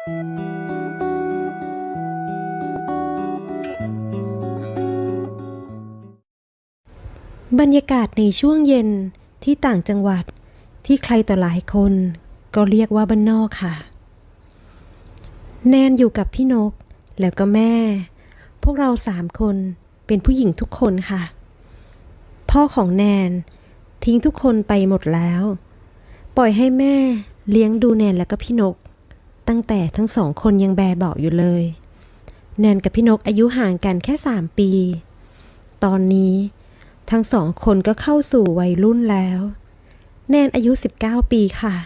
บรรยากาศในช่วงเย็นที่ต่างจังหวัดที่ใครต่อหลายคนก็เรียกว่าบ้านนอกค่ะ แนนอยู่กับพี่นกแล้วก็แม่ พวกเราสามคนเป็นผู้หญิงทุกคนค่ะ พ่อของแนนทิ้งทุกคนไปหมดแล้ว ปล่อยให้แม่เลี้ยงดูแนนแล้วก็พี่นก ตั้งแต่ทั้งสองคนยังแบเบาะอยู่เลย แนนกับพี่นกอายุห่างกันแค่สามปี ตอนนี้ทั้งสองคนก็เข้าสู่วัยรุ่นแล้ว แนนอายุ 19 ปีค่ะ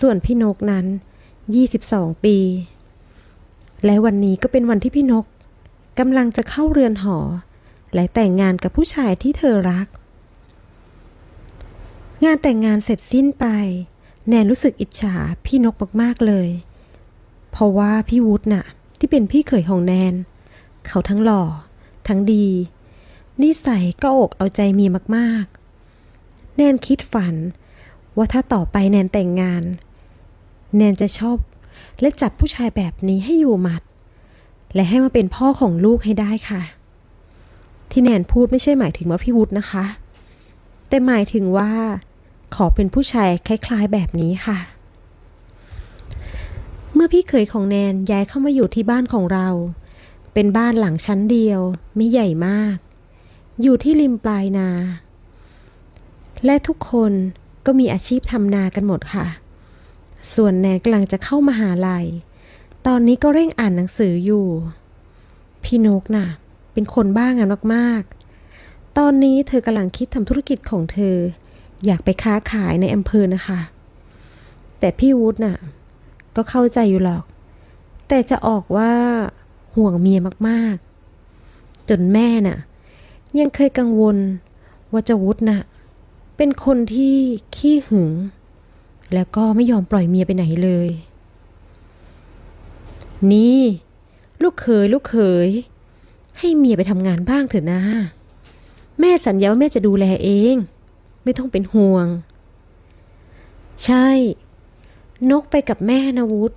ส่วนพี่นกนั้น 22 ปี และวันนี้ก็เป็นวันที่พี่นกกำลังจะเข้าเรือนหอ และแต่งงานกับผู้ชายที่เธอรัก งานแต่งงานเสร็จสิ้นไป แนนรู้สึกอิจฉาพี่นกมาก ๆ เลย เพราะว่าพี่วุฒิน่ะ ที่เป็นพี่เขยของแนน เขาทั้งหล่อ ทั้งดี นิสัยก็อกเอาใจเมียมากๆ แนนคิดฝัน ว่าถ้าต่อไปแนนแต่งงาน แนนจะชอบและจับผู้ชายแบบนี้ให้อยู่หมัด และให้มาเป็นพ่อของลูกให้ได้ค่ะ ที่แนนพูดไม่ใช่หมายถึงว่าพี่วุฒินะคะ แต่หมายถึงว่า ขอเป็นผู้ชายคล้าย ๆแบบนี้ค่ะ มื่อพี่เขยของแนนย้ายเข้ามาอยู่ที่บ้านของเรา เป็นบ้านหลังชั้นเดียว ไม่ใหญ่มาก อยู่ที่ริมปลายนา และทุกคนก็มีอาชีพทำนากันหมดค่ะ ส่วนแนนกำลังจะเข้ามาหาลัย ตอนนี้ก็เร่งอ่านหนังสืออยู่ พี่นกน่ะ เป็นคนบ้างานมากๆ ตอนนี้เธอกำลังคิดทำธุรกิจของเธอ อยากไปค้าขายในอำเภอนะคะ แต่พี่วุฒิน่ะ ก็เข้าใจอยู่หรอก แต่จะออกว่าห่วงเมียมากๆ จนแม่น่ะ ยังเคยกังวลว่าจะวุฒิน่ะ เป็นคนที่ขี้หึง แล้วก็ไม่ยอมปล่อยเมียไปไหนเลย นี่ ลูกเขยลูกเขย ให้เมียไปทำงานบ้างเถอะนะ แม่สัญญาว่าแม่จะดูแลเอง ไม่ต้องเป็นห่วง ใช่ นกไปกับแม่นะวุฒิ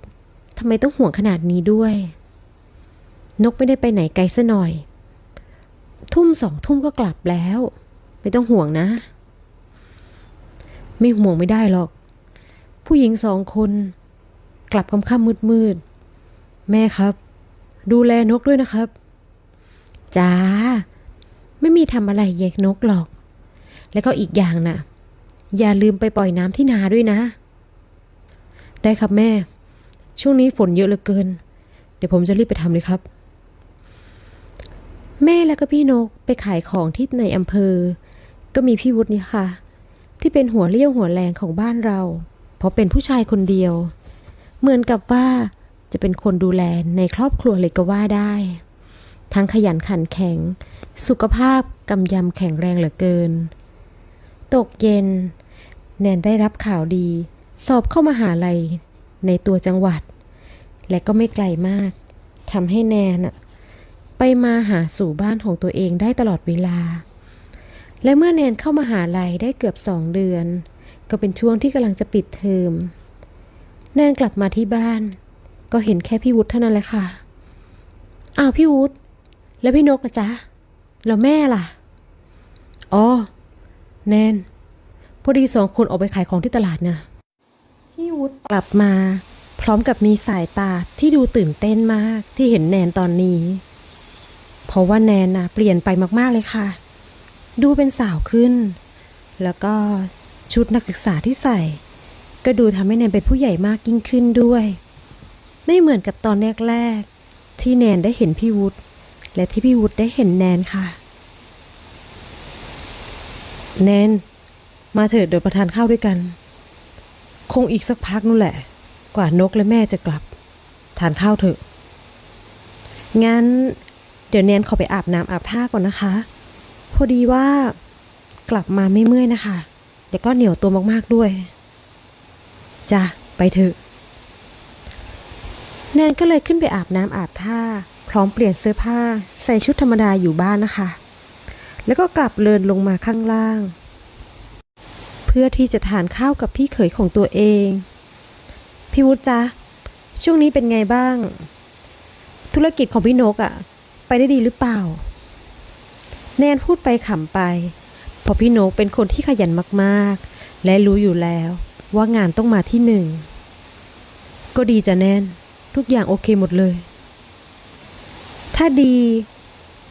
ทำไมต้องห่วงขนาดนี้ด้วย นกไม่ได้ไปไหนไกลซะหน่อย ทุ่มสองทุ่มก็กลับแล้ว ไม่ต้องห่วงนะ ไม่ห่วงไม่ได้หรอก ผู้หญิงสองคน กลับค่ำๆมืดๆแม่ครับ ดูแลนกด้วยนะครับจ้าไม่มีทำอะไรแยกนกหรอก แล้วก็อีกอย่างน่ะ อย่าลืมไปปล่อยน้ำที่นาด้วยนะ ได้ครับแม่ ช่วงนี้ฝนเยอะเหลือเกิน เดี๋ยวผมจะรีบไปทำเลยครับ แม่แล้วก็พี่นกไปขายของที่ในอำเภอ ก็มีพี่วุฒินี่ค่ะ ที่เป็นหัวเรี่ยวหัวแรงของบ้านเรา เพราะเป็นผู้ชายคนเดียว เหมือนกับว่าจะเป็นคนดูแลในครอบครัวเลยก็ว่าได้ ทั้งขยันขันแข็ง สุขภาพกำยำแข็งแรงเหลือเกิน ตกเย็น แนนได้รับข่าวดี สอบเข้ามาหาลัยในตัวจังหวัด และก็ไม่ไกลมากทำให้แนนอะไปมาหาสู่บ้านของตัวเองได้ตลอดเวลา และเมื่อแนนเข้ามาหาลัยได้เกือบสองเดือน ก็เป็นช่วงที่กำลังจะปิดเทอมแนนกลับมาที่บ้าน ก็เห็นแค่พี่วุฒิเท่านั้นแหละค่ะ อ้าวพี่วุฒิแล้วพี่นกล่ะจ๊ะ แล้วแม่ล่ะ อ๋อ แนนพอดีสองคนออกไปขายของที่ตลาดน่ะพี่ วุฒกลับมา พร้อมกับมีสายตาที่ดูตื่นเต้นมากที่เห็นแนนตอนนี้ เพราะว่าแนนนะเปลี่ยนไปมากๆเลยค่ะ ดูเป็นสาวขึ้น แล้วก็ชุดนักศึกษาที่ใส่ ก็ดูทำให้แนนเป็นผู้ใหญ่มากยิ่งขึ้นด้วย ไม่เหมือนกับตอนแรกๆที่แนนได้เห็นพี่วุฒิและที่พี่วุฒิได้เห็นแนนค่ะ แนนมาเถิดเดี๋ยวประทานข้าวด้วยกัน คงอีกสักพักนู่นแหละ กว่านกและแม่จะกลับ ทานข้าวเถอะ งั้น เดี๋ยวแนนขอไปอาบน้ำอาบท่าก่อนนะคะ พอดีว่ากลับมาไม่เมื่อยนะคะแต่ก็เหนียวตัวมากๆด้วยจ้ะไปเถอะแนนก็เลยขึ้นไปอาบน้ำอาบท่า พร้อมเปลี่ยนเสื้อผ้า ใส่ชุดธรรมดาอยู่บ้านนะคะ แล้วก็กลับเลินลงมาข้างล่าง เพื่อที่จะทานข้าวกับพี่เขยของตัวเอง พี่วุฒิจ๊ะช่วงนี้เป็นไงบ้าง ธุรกิจของพี่นกอะไปได้ดีหรือเปล่า แนนพูดไปขำไปเพราะพี่นกเป็นคนที่ขยันมากๆ และรู้อยู่แล้วว่างานต้องมาที่หนึ่ง ก็ดีจ้ะแนนทุกอย่างโอเคหมดเลย ถ้าดี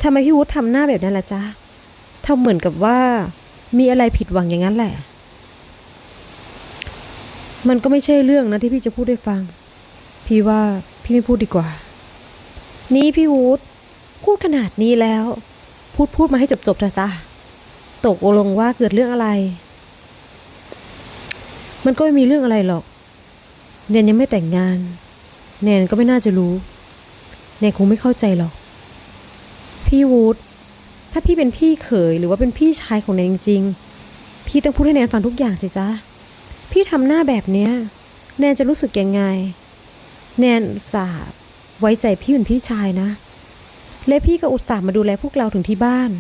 ทำไมพี่วุฒิทำหน้าแบบนั้นล่ะจ๊ะทำเหมือนกับว่ามีอะไรผิดหวังอย่างนั้นแหละ มันก็ไม่ใช่เรื่องนะที่พี่จะพูดให้ฟัง พี่ว่าพี่ไม่พูดดีกว่า นี่พี่วูดพูดขนาดนี้แล้ว พูดพูดมาให้จบๆนะจ๊ะตกลงว่าเกิดเรื่องอะไร มันก็ไม่มีเรื่องอะไรหรอกแนนยังไม่แต่งงาน แนนก็ไม่น่าจะรู้ แนนคงไม่เข้าใจหรอก พี่วูดถ้าพี่เป็นพี่เขยหรือว่าเป็นพี่ชายของแนนจริง ๆ พี่ต้องพูดให้แนนฟังทุกอย่างสิจ๊ะ พี่ทำหน้าแบบเนี้ย แนนจะรู้สึกยังไง แนนสาห์ไว้ใจพี่เป็นพี่ชายนะ และพี่ก็อุตส่าห์มาดูแลพวกเราถึงที่บ้าน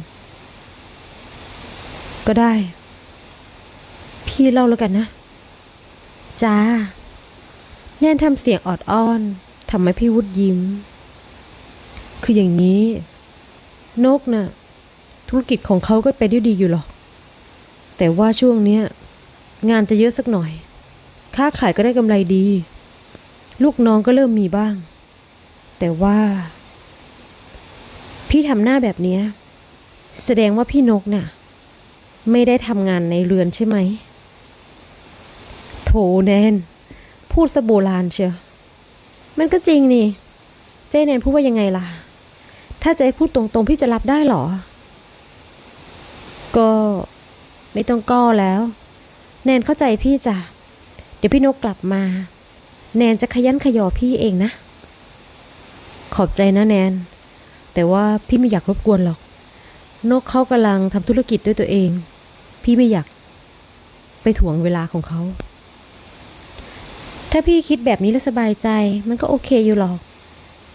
ก็ได้ พี่เล่าแล้วกันนะ จ้า แนนทำเสียงออดอ้อนทำให้พี่วุฒยิ้ม คืออย่างนี้ นกน่ะธุรกิจของเขาก็ไปได้ดีอยู่หรอก แต่ว่าช่วงเนี้ย งานจะเยอะสักหน่อย ค้าขายก็ได้กำไรดี ลูกน้องก็เริ่มมีบ้าง แต่ว่า พี่ทำหน้าแบบเนี้ย แสดงว่าพี่นกน่ะ ไม่ได้ทำงานในเรือนใช่ไหม โถแนน พูดสะโบราณเชียว มันก็จริงนี่ เจ๊แนนพูดว่ายังไงล่ะ ถ้าจะให้พูดตรงๆ พี่จะรับได้เหรอ ก็ไม่ต้องก้อแล้ว แนนเข้าใจพี่จ้ะ เดี๋ยวพี่นกกลับมา แนนจะขยันขยอพี่เองนะ ขอบใจนะแนน แต่ว่าพี่ไม่อยากรบกวนหรอก นกเขากำลังทำธุรกิจด้วยตัวเอง พี่ไม่อยาก ไปถ่วงเวลาของเขา ถ้าพี่คิดแบบนี้แล้วสบายใจ มันก็โอเคอยู่หรอก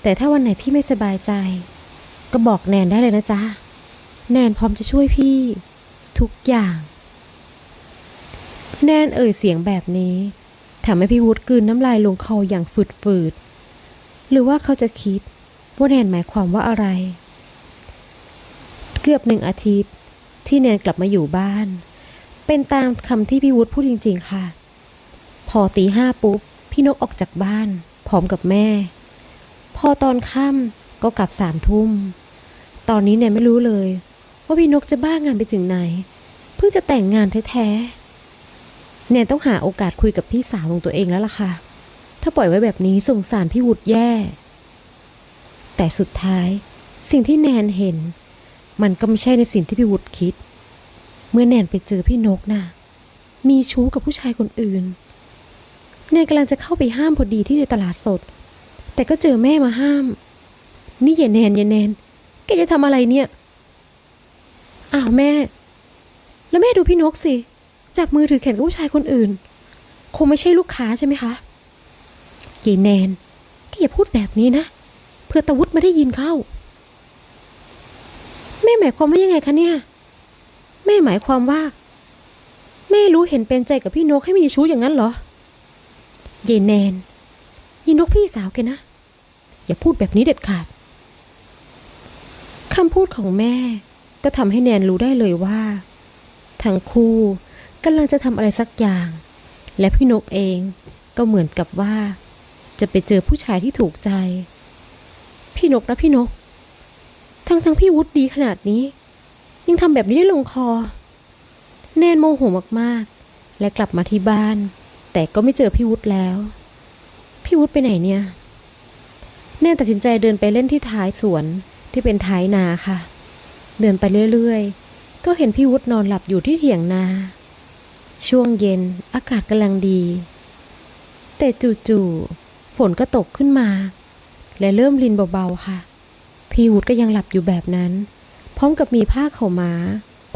แต่ถ้าวันไหนพี่ไม่สบายใจ ก็บอกแนนได้เลยนะจ๊ะ แนนพร้อมจะช่วยพี่ ทุกอย่าง แนนเอ่ยเสียงแบบนี้ทำให้พี่วุฒิกลืนน้ำลายลงคออย่างฝืดๆหรือว่าเขาจะคิดว่าแนนหมายความว่าอะไร เกือบหนึ่งอาทิตย์ ที่แนนกลับมาอยู่บ้าน เป็นตามคำที่พี่วุฒิพูดจริง ๆ ค่ะ พอตีห้าปุ๊บ พี่นกออกจากบ้าน พร้อมกับแม่ พอตอนค่ำก็กลับสามทุ่ม ตอนนี้แนนไม่รู้เลย ว่าพี่นกจะบ้างานไปถึงไหน เพิ่งจะแต่งงานแท้ๆ แนนต้องหาโอกาสคุยกับพี่สาวของตัวเองแล้วล่ะค่ะ ถ้าปล่อยไว้แบบนี้สงสารพี่วุฒิแย่ แต่สุดท้ายสิ่งที่แนนเห็น มันก็ไม่ใช่ในสิ่งที่พี่วุฒิคิด เมื่อแนนไปเจอพี่นกน่ะ มีชู้กับผู้ชายคนอื่น แนนกำลังจะเข้าไปห้ามพอดีที่ในตลาดสด แต่ก็เจอแม่มาห้าม นี่อย่าแนนอย่าแนน แกจะทำอะไรเนี่ย อ้าวแม่ แล้วแม่ดูพี่นกสิ จับมือถือแขนกับผู้ชายคนอื่น คงไม่ใช่ลูกค้าใช่ไหมคะยายแนนแกอย่าพูดแบบนี้นะ เพื่อตะวุฒไม่ได้ยินเข้า แม่หมายความว่ายังไงคะเนี่ยแม่หมายความว่า แม่รู้เห็นเป็นใจกับพี่นกให้มีชู้อย่างนั้นเหรอยายแนนยีนกพี่สาวแกนะ อย่าพูดแบบนี้เด็ดขาดคำพูดของแม่ก็ทำให้แนนรู้ได้เลยว่า ทั้งคู่ กำลังจะทำอะไรสักอย่าง และพี่นกเองก็เหมือนกับว่า จะไปเจอผู้ชายที่ถูกใจ พี่นกนะพี่นก ทั้งทั้งพี่วุฒิดีขนาดนี้ ยังทำแบบนี้ได้ลงคอ แนนโมโหมากๆ และกลับมาที่บ้าน แต่ก็ไม่เจอพี่วุฒิแล้ว พี่วุฒิไปไหนเนี่ย แนนตัดสินใจเดินไปเล่นที่ท้ายสวนที่เป็นท้ายนาค่ะ เดินไปเรื่อยๆ ก็เห็นพี่วุฒินอนหลับอยู่ที่เถียงนา ช่วงเย็นอากาศกำลังดี แต่จู่ๆฝนก็ตกขึ้นมา และเริ่มรินเบาๆค่ะ พี่วุฒิก็ยังหลับอยู่แบบนั้น พร้อมกับมีผ้าเข่าวม้า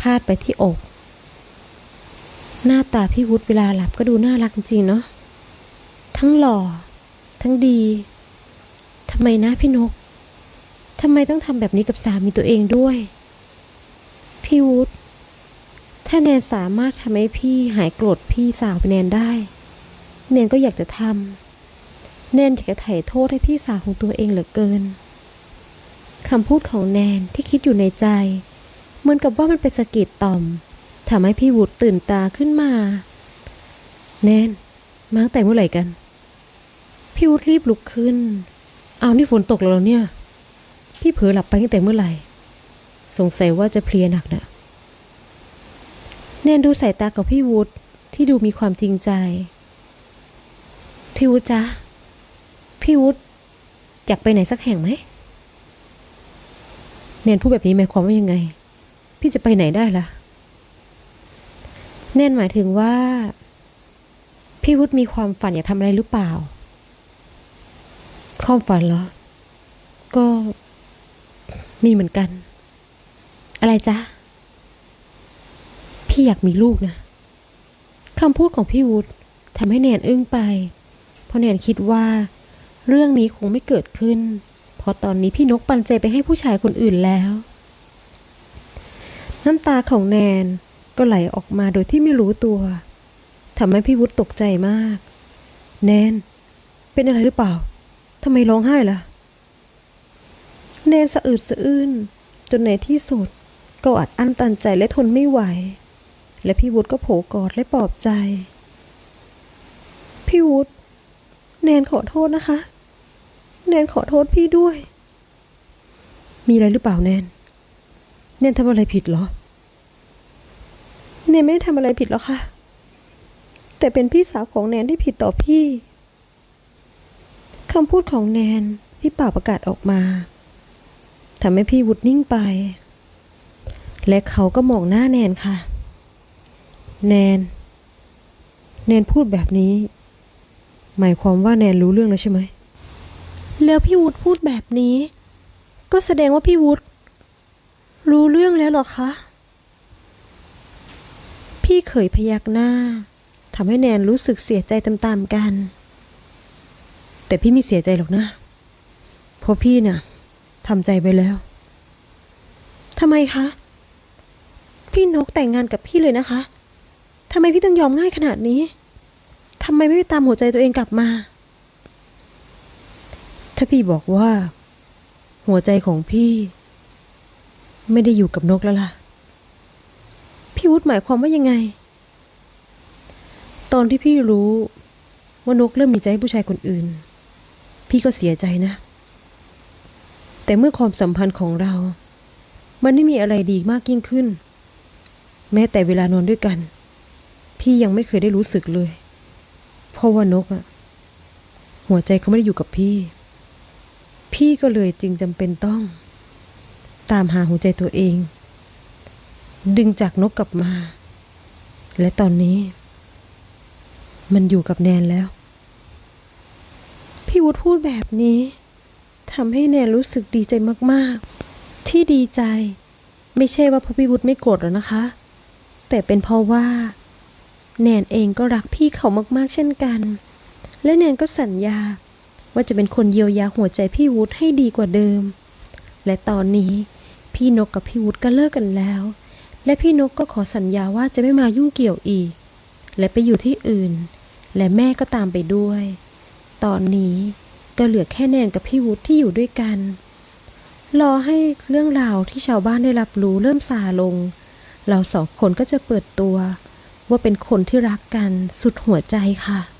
พาดไปที่อก หน้าตาพี่วุฒิเวลาหลับก็ดูน่ารักจริงๆเนาะทั้งหล่อ ทั้งดีทำไมนะพี่นกทำไมต้องทำแบบนี้กับสามีตัวเองด้วย พี่วุฒิ ถ้าแนนสามารถทำให้พี่หายโกรธพี่สาวไปแนนได้ แนนก็อยากจะทำแนนอยากจะไถ่โทษให้พี่สาวของตัวเองเหลือเกินคำพูดของแนนที่คิดอยู่ในใจ เหมือนกับว่ามันเป็นสะกิดต่อมทำให้พี่วุฒตื่นตาขึ้นมา แนนมาตั้งแต่เมื่อไหร่กัน พี่วุฒรีบลุกขึ้น เอานี่ฝนตกแล้วเนี่ย พี่เผลอหลับไปตั้งแต่เมื่อไหร่ สงสัยว่าจะเพลียหนักนะ แนนดูสายตาของพี่วุฒิที่ดูมีความจริงใจ พี่วุฒจ๊ะ พี่วุฒิอยากไปไหนสักแห่งไหมแนนพูดแบบนี้หมายความว่ายังไง พี่จะไปไหนได้ล่ะ แนนหมายถึงว่า พี่วุฒิมีความฝันอยากทำอะไรหรือเปล่า ความฝันเหรอ ก็มีเหมือนกัน อะไรจ๊ะ พี่อยากมีลูกนะคำพูดของพี่วุฒิทำให้แนนอึ้งไป เพราะแนนคิดว่า เรื่องนี้คงไม่เกิดขึ้น เพราะตอนนี้พี่นกปันใจไปให้ผู้ชายคนอื่นแล้ว น้ำตาของแนนก็ไหลออกมาโดยที่ไม่รู้ตัวทำให้พี่วุฒิตกใจมาก แนน เป็นอะไรหรือเปล่าทำไมร้องไห้ล่ะ แนนสะอึดสะอื้นจนในที่สุดก็อัดอั้นตันใจและทนไม่ไหว และพี่วุฒิก็โผกอดและปลอบใจ พี่วุฒแนนขอโทษนะคะ แนนขอโทษพี่ด้วย มีอะไรหรือเปล่าแนน แนนทำอะไรผิดเหรอ แนนไม่ได้ทำอะไรผิดหรอกค่ะ แต่เป็นพี่สาวของแนนที่ผิดต่อพี่คำพูดของแนนที่เป่าประกาศออกมาทำให้พี่วุฒนิ่งไป และเขาก็มองหน้าแนนค่ะ แนน แนนพูดแบบนี้ หมายความว่าแนนรู้เรื่องแล้วใช่ไหม แล้วพี่วุฒพูดแบบนี้ ก็แสดงว่าพี่วุฒรู้เรื่องแล้วหรอคะ พี่เขยพยักหน้าทำให้แนนรู้สึกเสียใจตามๆกัน แต่พี่ไม่เสียใจหรอกนะ เพราะพี่น่ะทำใจไปแล้วทำไมคะ พี่นกแต่งงานกับพี่เลยนะคะ ทำไมพี่ต้องยอมง่ายขนาดนี้ ทำไมไม่ไปตามหัวใจตัวเองกลับมา ถ้าพี่บอกว่า หัวใจของพี่ ไม่ได้อยู่กับนกแล้วล่ะ พี่วุฒิหมายความว่ายังไง ตอนที่พี่รู้ว่านกเริ่มมีใจให้ผู้ชายคนอื่น พี่ก็เสียใจนะ แต่เมื่อความสัมพันธ์ของเรา มันไม่มีอะไรดีมากยิ่งขึ้น แม้แต่เวลานอนด้วยกัน พี่ยังไม่เคยได้รู้สึกเลย เพราะว่านกอะหัวใจเขาไม่ได้อยู่กับพี่ พี่ก็เลยจึงจำเป็นต้อง ตามหาหัวใจตัวเอง ดึงจากนกกลับมา และตอนนี้ มันอยู่กับแนนแล้ว พี่วุฒิพูดแบบนี้ทำให้แนนรู้สึกดีใจมากๆ ที่ดีใจ ไม่ใช่ว่าเพราะพี่วุฒิไม่โกรธหรอกนะคะ แต่เป็นเพราะว่า แนนเองก็รักพี่เขามากๆเช่นกัน และแนนก็สัญญา ว่าจะเป็นคนเยียวยาหัวใจพี่วุฒิให้ดีกว่าเดิม และตอนนี้พี่นกกับพี่วุฒิก็เลิกกันแล้ว และพี่นกก็ขอสัญญาว่าจะไม่มายุ่งเกี่ยวอีก และไปอยู่ที่อื่น และแม่ก็ตามไปด้วย ตอนนี้ก็เหลือแค่แนนกับพี่วุฒิที่อยู่ด้วยกัน รอให้เรื่องราวที่ชาวบ้านได้รับรู้เริ่มซาลง เราสองคนก็จะเปิดตัว ว่าเป็นคนที่รักกันสุดหัวใจค่ะ